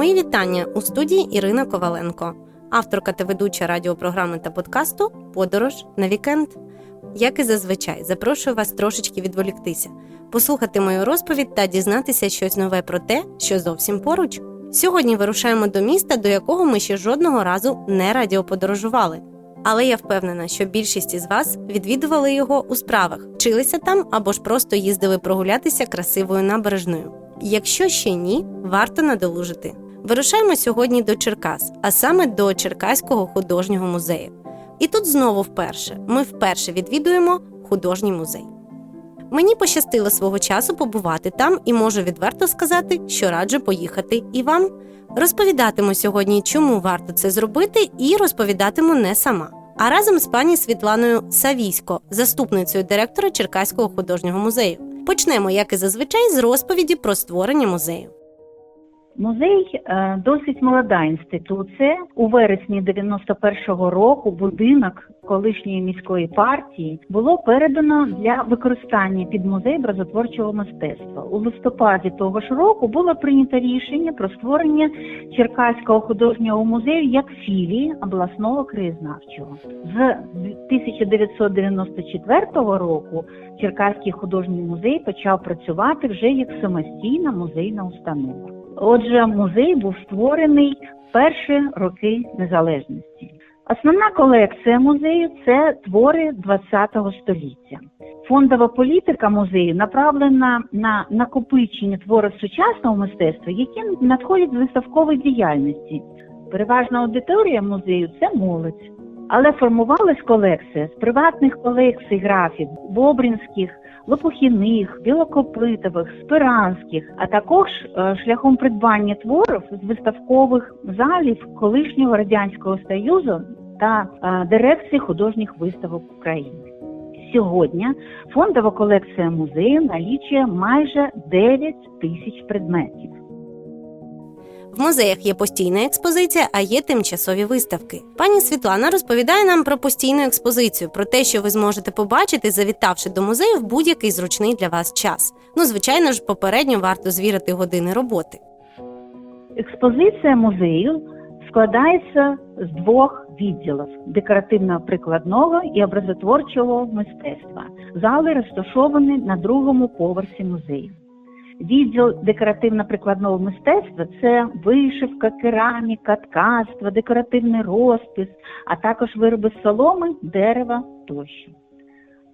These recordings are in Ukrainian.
Мої вітання у студії Ірина Коваленко, авторка та ведуча радіопрограми та подкасту Подорож на вікенд. Як і зазвичай, запрошую вас трошечки відволіктися, послухати мою розповідь та дізнатися щось нове про те, що зовсім поруч. Сьогодні вирушаємо до міста, до якого ми ще жодного разу не радіоподорожували. Але я впевнена, що більшість із вас відвідували його у справах, вчилися там або ж просто їздили прогулятися красивою набережною. Якщо ще ні, варто надолужити. Вирушаємо сьогодні до Черкас, а саме до Черкаського художнього музею. І тут знову вперше ми вперше відвідуємо художній музей. Мені пощастило свого часу побувати там і можу відверто сказати, що раджу поїхати і вам. Розповідатиму сьогодні, чому варто це зробити, і розповідатиму не сама, а разом з пані Світланою Савійсько, заступницею директора Черкаського художнього музею. Почнемо, як і зазвичай, з розповіді про створення музею. Музей е, досить молода інституція. У вересні 91-го року будинок колишньої міської партії було передано для використання під музей образотворчого мистецтва. У листопаді того ж року було прийнято рішення про створення Черкаського художнього музею як філії обласного краєзнавчого. З 1994 року Черкаський художній музей почав працювати вже як самостійна музейна установа. Отже, музей був створений перші роки незалежності. Основна колекція музею це твори ХХ століття. Фондова політика музею направлена на накопичення творів сучасного мистецтва, які надходять з виставкової діяльності. Переважна аудиторія музею це молодь. Але формувалась колекція з приватних колекцій графів, бобринських, лопухіних, білокопитових, спиранських, а також е, шляхом придбання творів з виставкових залів колишнього радянського союзу та е, дирекції художніх виставок України. Сьогодні фондова колекція музею налічує майже 9 тисяч предметів. В музеях є постійна експозиція, а є тимчасові виставки. Пані Світлана розповідає нам про постійну експозицію, про те, що ви зможете побачити, завітавши до музею в будь-який зручний для вас час. Ну, звичайно ж, попередньо варто звірити години роботи. Експозиція музею складається з двох відділів декоративно-прикладного і образотворчого мистецтва. Зали розташовані на другому поверсі музею. Відділ декоративно-прикладного мистецтва це вишивка, кераміка, ткацтво, декоративний розпис, а також вироби соломи, дерева тощо.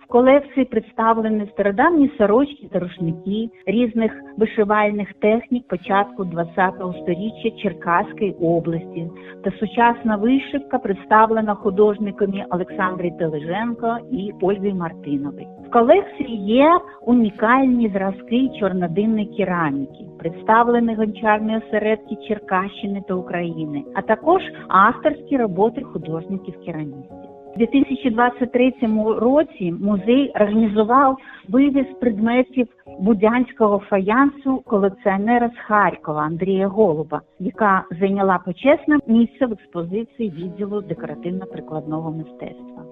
Колекції представлені стародавні сорочки та рушники різних вишивальних технік початку ХХ століття Черкаської області та сучасна вишивка представлена художниками Олександрі Тележенко і Ольгою Мартиновою. В колекції є унікальні зразки чорнодинної кераміки, представлені гончарні осередки Черкащини та України, а також авторські роботи художників-керамістів. У 2023 році музей організував вивіз предметів будянського фаянсу колекціонера з Харкова Андрія Голуба, яка зайняла почесне місце в експозиції відділу декоративно-прикладного мистецтва.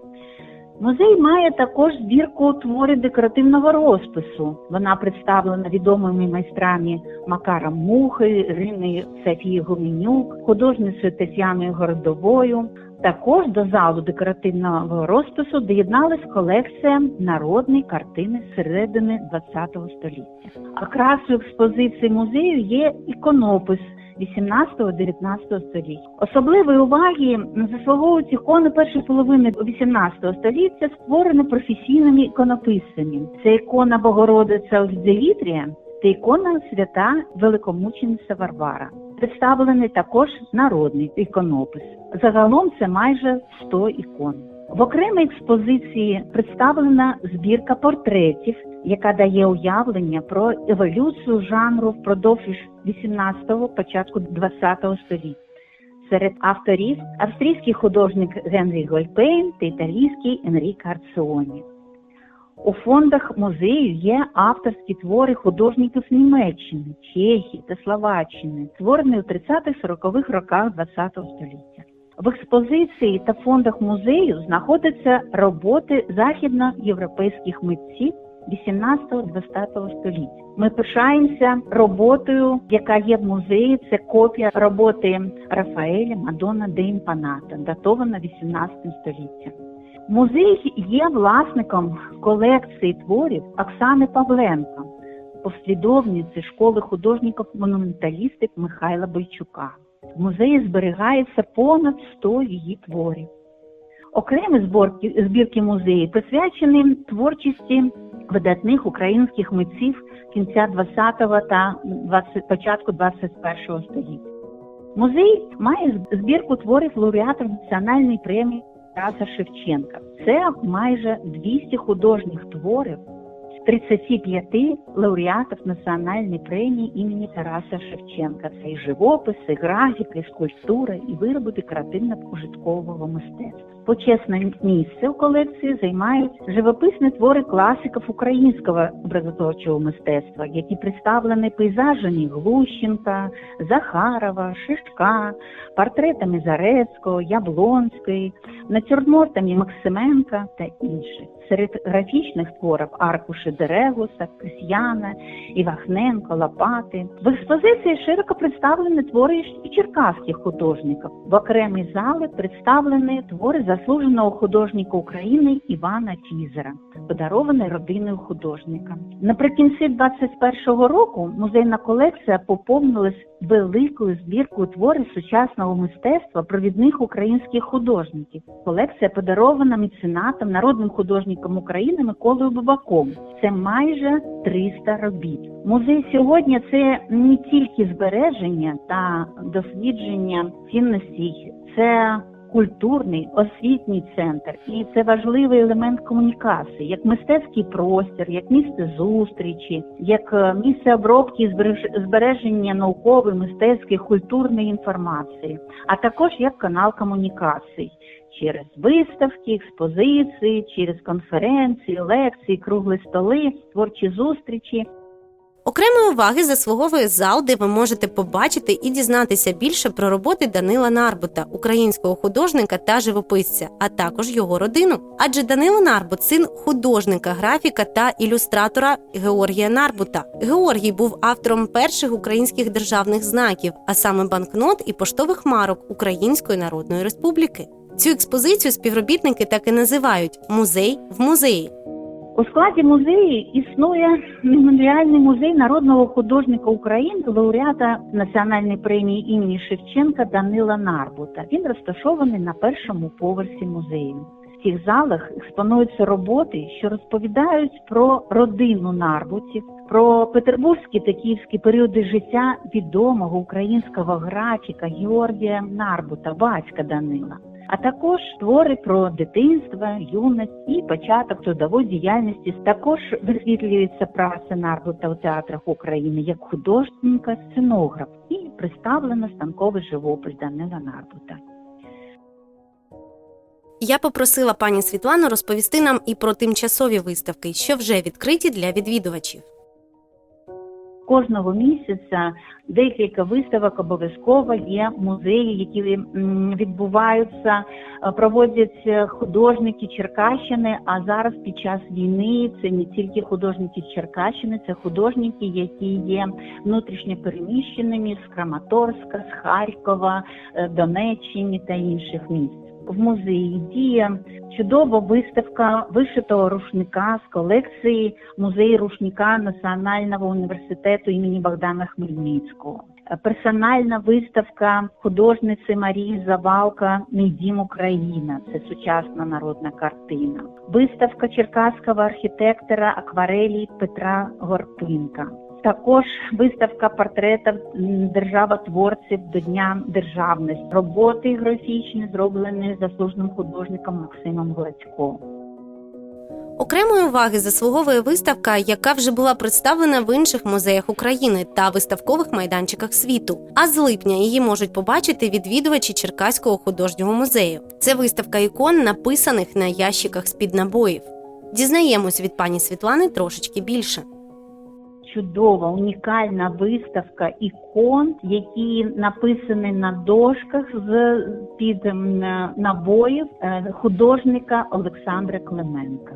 Музей має також збірку творів декоративного розпису. Вона представлена відомими майстрами Макаром Мухою, Іриною Софією Гуменюк, художницею Тетяною Городовою. Також до залу декоративного розпису доєдналась колекція народної картини середини ХХ століття. Окрасою експозиції музею є іконопис 18-19 століття. Особливої уваги заслуговують ікони першої половини 18 століття, створені професійними іконописцями. Це ікона Богородиця Оздевітрія та ікона свята Великомучениця Варвара. Представлений також народний іконопис. Загалом це майже 100 ікон. В окремій експозиції представлена збірка портретів, яка дає уявлення про еволюцію жанру впродовж 18-го, початку 20-го століття. Серед авторів австрійський художник Генрі Гольпейн та італійський Енріко Арціоні. У фондах музею є авторські твори художників Німеччини, Чехії та Словаччини, створені у 30-40-х роках ХХ століття. В експозиції та фондах музею знаходяться роботи західноєвропейських митців 18-20 століття. Ми пишаємося роботою, яка є в музеї. Це копія роботи Рафаеля Мадонна де Імпаната, датована 18 століттям. Музей є власником колекції творів Оксани Павленко, послідовниці школи художників-монументалістів Михайла Бойчука. В музеї зберігається понад 100 її творів. Окремі зборки, збірки музею присвячені творчості видатних українських митців кінця 20-го та 20, початку 21-го століття. Музей має збірку творів лауреатів Національної премії Тараса Шевченка. Це майже 200 художніх творів з 35 лауреатів Національної премії імені Тараса Шевченка. Це і живопис, і графіка, і скульптура, і вироби декоративно-пожиткового мистецтва. Почесне місце у колекції займають живописні твори класиків українського образотворчого мистецтва, які представлені пейзажами Глущенка, Захарова, Шишка, портретами Зарецького, Яблонської, натюрмортами Максименка та інших. Серед графічних творів аркуші Дерегуса, Кисьяна, Івахненко, Лопати. В експозиції широко представлені твори і черкаських художників. В окремій залі представлені твори заслуженого художника України Івана Тізера, подарований родиною художника. Наприкінці 21-го року музейна колекція поповнилась великою збіркою творів сучасного мистецтва провідних українських художників. Колекція подарована меценатом, народним художником України Миколою Бабаком. Це майже 300 робіт. Музей сьогодні це не тільки збереження та дослідження цінностей, це культурний освітній центр, і це важливий елемент комунікації, як мистецький простір, як місце зустрічі, як е, місце обробки збереження наукової, мистецької, культурної інформації, а також як канал комунікацій через виставки, експозиції, через конференції, лекції, круглі столи, творчі зустрічі. Окремої уваги заслуговує зал, де ви можете побачити і дізнатися більше про роботи Данила Нарбута, українського художника та живописця, а також його родину. Адже Данило Нарбут син художника, графіка та ілюстратора Георгія Нарбута. Георгій був автором перших українських державних знаків, а саме банкнот і поштових марок Української Народної Республіки. Цю експозицію співробітники так і називають музей в музеї. У складі музею існує меморіальний музей народного художника України, лауреата Національної премії імені Шевченка Данила Нарбута. Він розташований на першому поверсі музею. В цих залах експонуються роботи, що розповідають про родину Нарбутів, про петербурзькі та київські періоди життя відомого українського графіка Георгія Нарбута, батька Данила а також твори про дитинство, юність і початок трудової діяльності. Також висвітлюється праця Нарбута у театрах України як художника, сценограф і представлено станковий живопис Данила Нарбута. Я попросила пані Світлану розповісти нам і про тимчасові виставки, що вже відкриті для відвідувачів. Кожного місяця декілька виставок обов'язково є музеї, які відбуваються, е, проводять е, художники Черкащини. А зараз під час війни це не тільки художники Черкащини, це художники, які є внутрішньо переміщеними з Краматорська, з Харкова, е, Донеччини та інших місць. В музеї діє чудова виставка вишитого рушника з колекції музею рушника Національного університету імені Богдана Хмельницького. Персональна виставка художниці Марії Завалка «Мій дім Україна. Це сучасна народна картина. Виставка черкаського архітектора акварелі Петра Горпинка. Також виставка портретів державотворців до Дня державності. Роботи графічні зроблені заслуженим художником Максимом Гладько. Окремої уваги заслуговує виставка, яка вже була представлена в інших музеях України та виставкових майданчиках світу. А з липня її можуть побачити відвідувачі Черкаського художнього музею. Це виставка ікон, написаних на ящиках з-під набоїв. Дізнаємось від пані Світлани трошечки більше. Чудова, унікальна виставка ікон, які написані на дошках з під набоїв е, художника Олександра Клименка.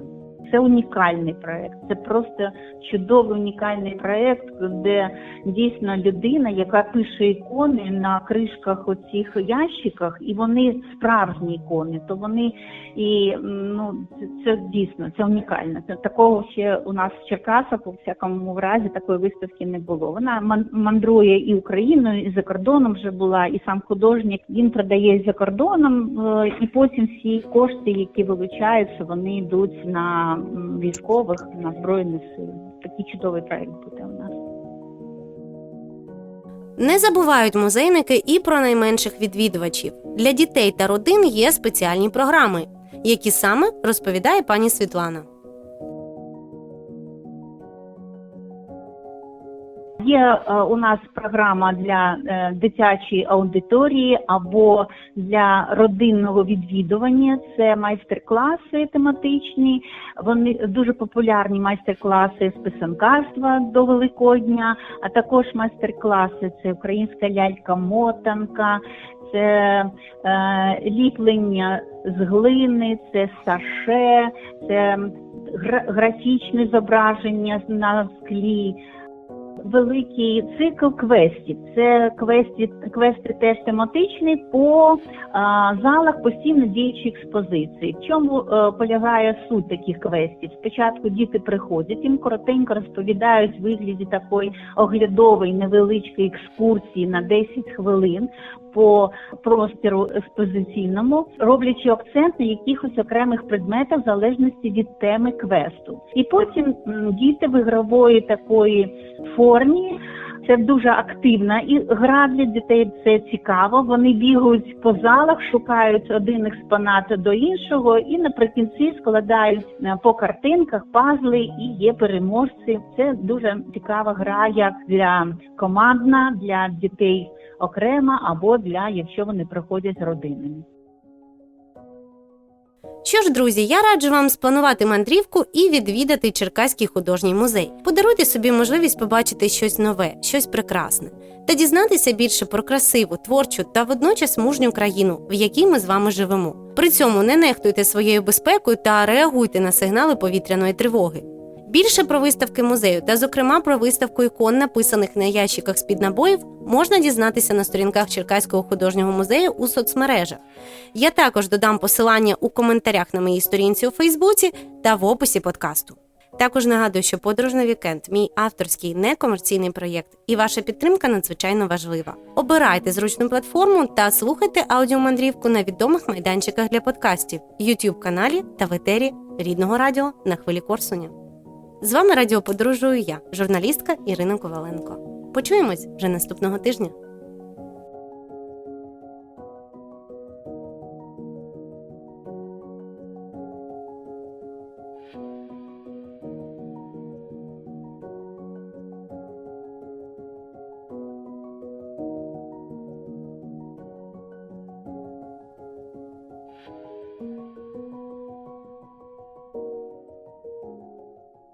Це унікальний проект. Це просто чудовий унікальний проект, де дійсно людина, яка пише ікони на кришках оцих ящиках, і вони справжні ікони, то вони і ну це, дійсно це унікально. Це такого ще у нас в Черкасах у всякому разі такої виставки не було. Вона ман- мандрує і Україною, і за кордоном вже була, і сам художник він продає за кордоном, е, і потім всі кошти, які вилучаються, вони йдуть на військових, на збройні сили. Такий чудовий проект буде у нас. Не забувають музейники і про найменших відвідувачів. Для дітей та родин є спеціальні програми, які саме розповідає пані Світлана. Є е, у нас програма для е, дитячої аудиторії або для родинного відвідування. Це майстер-класи тематичні. Вони дуже популярні майстер-класи з писанкарства до Великодня, а також майстер-класи це українська лялька-мотанка, це е, ліплення з глини, це саше, це гра- графічне зображення на склі великий цикл квестів. Це квести, квести теж тематичні по а, залах постійно діючої експозиції. В чому е, полягає суть таких квестів? Спочатку діти приходять, їм коротенько розповідають в вигляді такої оглядової невеличкої екскурсії на 10 хвилин по простору експозиційному, роблячи акцент на якихось окремих предметах в залежності від теми квесту. І потім м, діти в такої формі. Це дуже активна і гра для дітей. Це цікаво. Вони бігають по залах, шукають один експонат до іншого, і наприкінці складають е, по картинках пазли і є переможці. Це дуже цікава гра, як для командна, для дітей окремо, або для якщо вони приходять з родинами. Що ж, друзі, я раджу вам спланувати мандрівку і відвідати Черкаський художній музей. Подаруйте собі можливість побачити щось нове, щось прекрасне та дізнатися більше про красиву, творчу та водночас мужню країну, в якій ми з вами живемо. При цьому не нехтуйте своєю безпекою та реагуйте на сигнали повітряної тривоги. Більше про виставки музею та, зокрема, про виставку ікон, написаних на ящиках з-під набоїв, можна дізнатися на сторінках Черкаського художнього музею у соцмережах. Я також додам посилання у коментарях на моїй сторінці у Фейсбуці та в описі подкасту. Також нагадую, що подорож на вікенд мій авторський некомерційний проєкт, і ваша підтримка надзвичайно важлива. Обирайте зручну платформу та слухайте аудіомандрівку на відомих майданчиках для подкастів, youtube каналі та в етері рідного радіо на хвилі Корсуня. З вами радіоподорожую я, журналістка Ірина Коваленко. Почуємось вже наступного тижня.